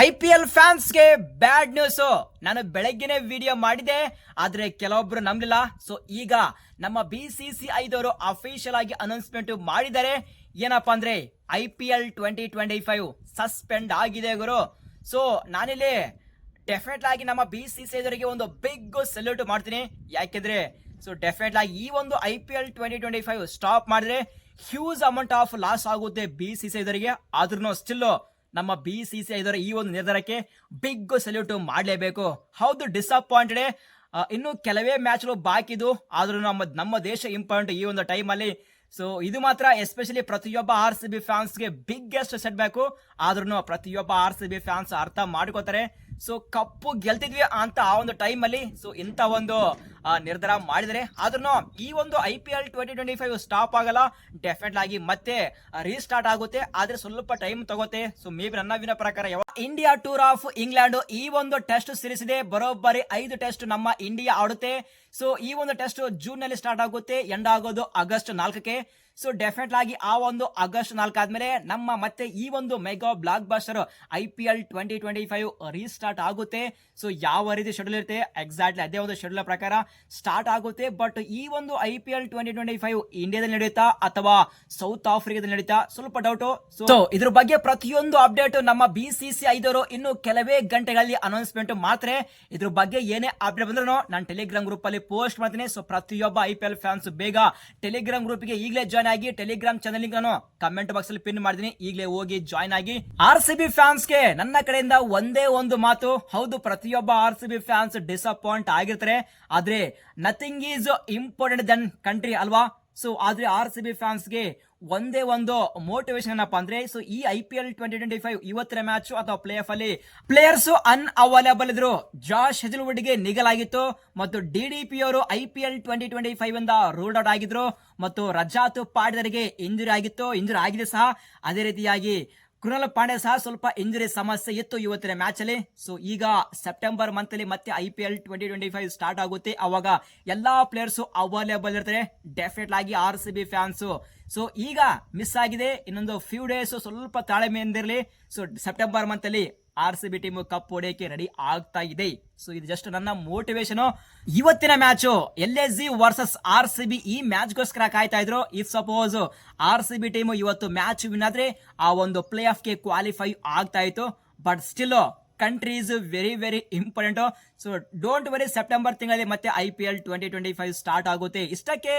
I P L ಫ್ಯಾನ್ಸ್ಗೆ bad news. ನಾನು ಬೆಳಗ್ಗೆನೆ ವಿಡಿಯೋ ಮಾಡಿದೆ, ಆದ್ರೆ ಕೆಲವೊಬ್ರು ನಂಬಲಿಲ್ಲ. ಸೊ ಈಗ ನಮ್ಮ ಬಿ ಸಿ ಸಿ ಐದವರು ಅಫಿಷಿಯಲ್ ಆಗಿ ಅನೌನ್ಸ್ಮೆಂಟ್ ಮಾಡಿದ್ದಾರೆ. ಏನಪ್ಪಾ ಅಂದ್ರೆ, I P L twenty twenty five suspend ಆಗಿದೆ ಗುರು. ಸೊ ನಾನಿಲ್ಲಿ ಡೆಫಿನೆಟ್ ಆಗಿ ನಮ್ಮ ಬಿ ಸಿ ಸಿ ಐದವರಿಗೆ ಒಂದು ಬಿಗ್ ಸೆಲ್ಯೂಟ್ ಮಾಡ್ತೀನಿ. ಯಾಕೆಂದ್ರೆ ಸೊ ಡೆಫಿನೆಟ್ ಆಗಿ ಈ ಒಂದು I P L twenty twenty five stop ಮಾಡಿದ್ರೆ ಹ್ಯೂಜ್ ಅಮೌಂಟ್ ಆಫ್ ಲಾಸ್ ಆಗುತ್ತೆ ಬಿ ಸಿ ಸಿ ಐದವರಿಗೆ. ಆದ್ರೂ ಸ್ಟಿಲ್ ನಮ್ಮ ಬಿ ಸಿ ಸಿ ಐದರ ಈ ಒಂದು ನಿರ್ಧಾರಕ್ಕೆ ಬಿಗ್ ಸಲ್ಯೂಟ್ ಮಾಡಲೇಬೇಕು. ಹೌದು ಡಿಸಪಾಯಿಂಟೆಡ್ ಇನ್ನು ಕೆಲವೇ ಮ್ಯಾಚ್ಗಳು ಬಾಕಿದು ಆದರೂ ನಮ್ಮ ನಮ್ಮ ದೇಶ ಇಂಪಾರ್ಟೆಂಟ್ ಈ ಒಂದು ಟೈಮಲ್ಲಿ ಸೊ ಇದು ಮಾತ್ರ ಎಸ್ಪೆಷಲಿ ಪ್ರತಿಯೊಬ್ಬ ಆರ್ ಸಿ ಬಿ ಫ್ಯಾನ್ಸ್ಗೆ ಬಿಗ್ಗೆಸ್ಟ್ ಸೆಟ್ ಬೇಕು ಆದ್ರೂ ಪ್ರತಿಯೊಬ್ಬ ಆರ್ ಸಿ ಬಿ ಫ್ಯಾನ್ಸ್ ಅರ್ಥ ಮಾಡ್ಕೋತಾರೆ. ಸೊ ಕಪ್ಪು ಗೆಲ್ತಿದ್ವಿ ಅಂತ ಆ ಒಂದು ಟೈಮಲ್ಲಿ ಸೊ ಇಂಥ ಒಂದು ನಿರ್ಧಾರ ಮಾಡಿದರೆ ಆದ್ರೂ ಈ ಒಂದು I P L twenty twenty five stop ಆಗಲ್ಲ. ಡೆಫಿನೆಟ್ ಆಗಿ ಮತ್ತೆ ರೀಸ್ಟಾರ್ಟ್ ಆಗುತ್ತೆ. ಆದ್ರೆ ಸ್ವಲ್ಪ ಟೈಮ್ ತಗೋತೆ. ಸೊ ಮೇ ಬಿ ನನ್ನ ಪ್ರಕಾರ ಇಂಡಿಯಾ ಟೂರ್ ಆಫ್ ಇಂಗ್ಲೆಂಡ್ ಈ ಒಂದು ಟೆಸ್ಟ್ ಸೀರೀಸ್ ಬರೋಬ್ಬರಿ ಐದು ಟೆಸ್ಟ್ ನಮ್ಮ ಇಂಡಿಯಾ ಆಡುತ್ತೆ. ಸೊ ಈ ಒಂದು ಟೆಸ್ಟ್ ಜೂನ್ನಲ್ಲಿ ಸ್ಟಾರ್ಟ್ ಆಗುತ್ತೆ. ಎಂಡ್ ಆಗೋದು ಆಗಸ್ಟ್ ನಾಲ್ಕಕ್ಕೆ. ಸೊ ಡೆಫಿನೆಟ್ ಆಗಿ ಆ ಒಂದು ಆಗಸ್ಟ್ ನಾಲ್ಕು ಆದ್ಮೇಲೆ ನಮ್ಮ ಮತ್ತೆ ಈ ಒಂದು mega blockbuster I P L twenty twenty five restart ಆಗುತ್ತೆ. ಸೊ ಯಾವ ರೀತಿ ಶೆಡ್ಯೂಲ್ ಇರುತ್ತೆ? ಎಕ್ಸಾಕ್ಟ್ಲಿ ಅದೇ ಒಂದು ಶೆಡ್ಯೂಲ್ ಪ್ರಕಾರ ಸ್ಟಾರ್ಟ್ ಆಗುತ್ತೆ. ಬಟ್ ಈ ಒಂದು I P L twenty twenty five ಇಂಡಿಯಾದಲ್ಲಿ ನಡೆಯುತ್ತಾ ಅಥವಾ ಸೌತ್ ಆಫ್ರಿಕಾದಲ್ಲಿ ನಡೀತಾ? ಸ್ವಲ್ಪ ಡೌಟ್ ಸೊ ಇದ್ರ ಬಗ್ಗೆ ಪ್ರತಿಯೊಂದು ಅಪ್ಡೇಟ್ ನಮ್ಮ ಬಿ ಸಿ ಸಿ ಐದವರು ಇನ್ನು ಕೆಲವೇ ಗಂಟೆಗಳಲ್ಲಿ ಅನೌನ್ಸ್ಮೆಂಟ್ ಮಾತ್ರ ಇದ್ರ ಬಗ್ಗೆ ಏನೇ ಅಪ್ಡೇಟ್ ಬಂದ್ರು ನಾನು ಟೆಲಿಗ್ರಾಮ್ ಗ್ರೂಪ್ ಅಲ್ಲಿ ಪೋಸ್ಟ್ ಮಾಡ್ತೀನಿ. ಸೊ ಪ್ರತಿಯೊಬ್ಬ ಐ ಪಿ ಎಲ್ ಫ್ಯಾನ್ಸ್ ಬೇಗ ಟೆಲಿಗ್ರಾಮ್ ಗ್ರೂಪ್ಗೆ ಈಗಲೇ ಜಾಯ್ನ್ ಆಗಿ ಟೆಲಿಗ್ರಾಮ್ ಚಾನಲ್ ನಾನು ಕಮೆಂಟ್ ಬಾಕ್ಸ್ ಅಲ್ಲಿ ಪಿನ್ ಮಾಡಿದೀನಿ ಈಗಲೇ ಹೋಗಿ ಜಾಯ್ನ್ ಆಗಿ. ಆರ್ ಸಿ ಬಿ ಫ್ಯಾನ್ಸ್ಗೆ ನನ್ನ ಕಡೆಯಿಂದ ಒಂದೇ ಒಂದು ಮಾತು. ಹೌದು ಪ್ರತಿಯೊಬ್ಬ R C B fans disappoint ಆಗಿರ್ತಾರೆ. ಆದ್ರೆ nothing is important than country ಅಲ್ವಾ? ಸೊ ಆದ್ರೆ ಆರ್ ಸಿ ಬಿ ಫ್ಯಾನ್ಸ್ಗೆ ಒಂದೇ ಒಂದು ಮೋಟಿವೇಶನ್ ಏನಪ್ಪ ಅಂದ್ರೆ ಸೊ ಈ I P L twenty twenty five ಇವತ್ತಿನ ಮ್ಯಾಚ್ ಅಥವಾ ಪ್ಲೇ ಆಫ್ ಅಲ್ಲಿ ಪ್ಲೇಯರ್ಸ್ ಅನ್ಅವೈಲೇಬಲ್ ಇದ್ರು. ಜಾಶ್ ಹೆಜಲ್ವುಡ್ಗೆ ನಿಗಲಾಗಿತ್ತು ಮತ್ತು ಡಿ ಡಿ ಪಿ ಅವರು I P L twenty twenty five ಇಂದ ರೂಲ್ಡ್ ಔಟ್ ಆಗಿದ್ರು ಮತ್ತು ರಜಾತ್ ಪಾಡಿದರಿಗೆ ಇಂಜುರಿ ಆಗಿತ್ತು. ಇಂಜುರಿ ಆಗಿದೆ ಸಹ. ಅದೇ ರೀತಿಯಾಗಿ ಕೃಣಾಲ್ ಪಾಂಡೆ ಸಹ ಸ್ವಲ್ಪ ಇಂಜುರಿ ಸಮಸ್ಯೆ ಇತ್ತು ಇವತ್ತಿನ ಮ್ಯಾಚ್ ಅಲ್ಲಿ. ಸೊ ಈಗ ಸೆಪ್ಟೆಂಬರ್ ಮಂತ್ ಅಲ್ಲಿ ಮತ್ತೆ I P L twenty twenty five start ಆಗುತ್ತೆ. ಅವಾಗ ಎಲ್ಲಾ ಪ್ಲೇಯರ್ಸ್ ಅವೈಲೇಬಲ್ ಇರ್ತಾರೆ. ಡೆಫಿನೆಟ್ ಆಗಿ R C B fans so ಈಗ ಮಿಸ್ ಆಗಿದೆ. ಇನ್ನೊಂದು ಫ್ಯೂ ಡೇಸ್ ಸ್ವಲ್ಪ ತಾಳ್ಮೆಯಿಂದಿರಲಿ ಸೊ ಸೆಪ್ಟೆಂಬರ್ ಮಂತ್ ಅಲ್ಲಿ R C B team cup ಹೊಡೆಯಕ್ಕೆ ready ಆಗ್ತಾ ಇದೆ. ಸೊ ಇದು ಜಸ್ಟ್ ನನ್ನ ಮೋಟಿವೇಶನ್ ಇವತ್ತಿನ match L S G versus R C B ಈ ಮ್ಯಾಚ್ಗೋಸ್ಕರ ಕಾಯ್ತಾ ಇದ್ರು. If suppose R C B team ಇವತ್ತು ಮ್ಯಾಚ್ ವಿನ್ ಆದ್ರೆ ಆ ಒಂದು ಪ್ಲೇ ಆಫ್ಗೆ ಕ್ವಾಲಿಫೈ ಆಗ್ತಾ ಇತ್ತು. But still country is very very important so don't worry September ತಿಂಗಳಲ್ಲಿ ಮತ್ತೆ I P L twenty twenty five start ಆಗುತ್ತೆ. ಇಷ್ಟಕ್ಕೆ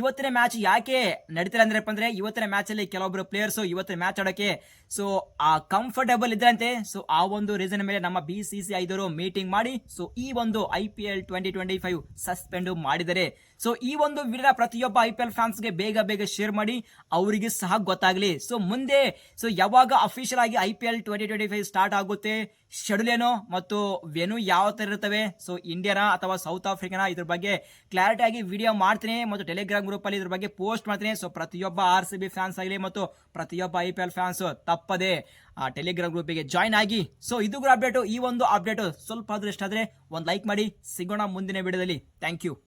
ಇವತ್ತಿನ ಮ್ಯಾಚ್ ಯಾಕೆ ನಡೀತಿಲ್ಲ ಅಂದ್ರೆ ಅಂದ್ರೆ ಇವತ್ತಿನ ಮ್ಯಾಚ್ ಅಲ್ಲಿ ಕೆಲವೊಬ್ಬರು ಪ್ಲೇಯರ್ಸ್ ಇವತ್ತಿನ ಮ್ಯಾಚ್ ಆಡೋಕೆ ಸೊ ಆ ಕಂಫರ್ಟಬಲ್ ಇದ್ರಂತೆ. ಸೊ ಆ ಒಂದು ರೀಸನ್ ಮೇಲೆ ನಮ್ಮ ಬಿ ಸಿ ಸಿ ಐದರು ಮೀಟಿಂಗ್ ಮಾಡಿ ಸೊ ಈ ಒಂದು I P L twenty twenty five suspend ಮಾಡಿದರೆ ಸೊ ಈ ಒಂದು ವಿಡಿಯೋ ಪ್ರತಿಯೊಬ್ಬ ಐ ಪಿ ಎಲ್ ಫ್ಯಾನ್ಸ್ಗೆ ಬೇಗ ಬೇಗ ಶೇರ್ ಮಾಡಿ, ಅವರಿಗೆ ಸಹ ಗೊತ್ತಾಗಲಿ. ಸೊ ಮುಂದೆ ಸೊ ಯಾವಾಗ ಅಫಿಷಿಯಲ್ ಆಗಿ I P L twenty twenty five start ಆಗುತ್ತೆ ಶೆಡ್ಯೂಲ್ ಏನು ಮತ್ತು ವೆನು ಯಾವ ತರ ಇರ್ತವೆ ಸೊ ಇಂಡಿಯಾನ ಅಥವಾ ಸೌತ್ ಆಫ್ರಿಕಾನ ಇದ್ರ ಬಗ್ಗೆ ಕ್ಲಾರಿಟಿ ಆಗಿ ವಿಡಿಯೋ ಮಾಡ್ತೀನಿ ಮತ್ತು ಟೆಲಿಗ್ರಾಮ್ ಗ್ರೂಪ್ ಅಲ್ಲಿ ಇದ್ರ ಬಗ್ಗೆ ಪೋಸ್ಟ್ ಮಾಡ್ತೀನಿ. ಸೊ ಪ್ರತಿಯೊಬ್ಬ ಆರ್ ಸಿ ಬಿ ಫ್ಯಾನ್ಸ್ ಆಗಲಿ ಮತ್ತು ಪ್ರತಿಯೊಬ್ಬ ಐ ಪಿ ಎಲ್ ಫ್ಯಾನ್ಸ್ ತಪ್ಪದೆ, ಆ ಟೆಲಿಗ್ರಾಮ್ ಗ್ರೂಪಿಗೆ ಜಾಯ್ನ್ ಆಗಿ. ಸೊ ಇದು ಕೂಡ ಅಪ್ಡೇಟ್ ಈ ಒಂದು ಅಪ್ಡೇಟ್ ಸ್ವಲ್ಪ ಆದ್ರೆ ಇಷ್ಟ ಆದ್ರೆ ಒಂದು ಲೈಕ್ ಮಾಡಿ. ಸಿಗೋಣ ಮುಂದಿನ ವಿಡಿಯೋದಲ್ಲಿ ಥ್ಯಾಂಕ್ ಯು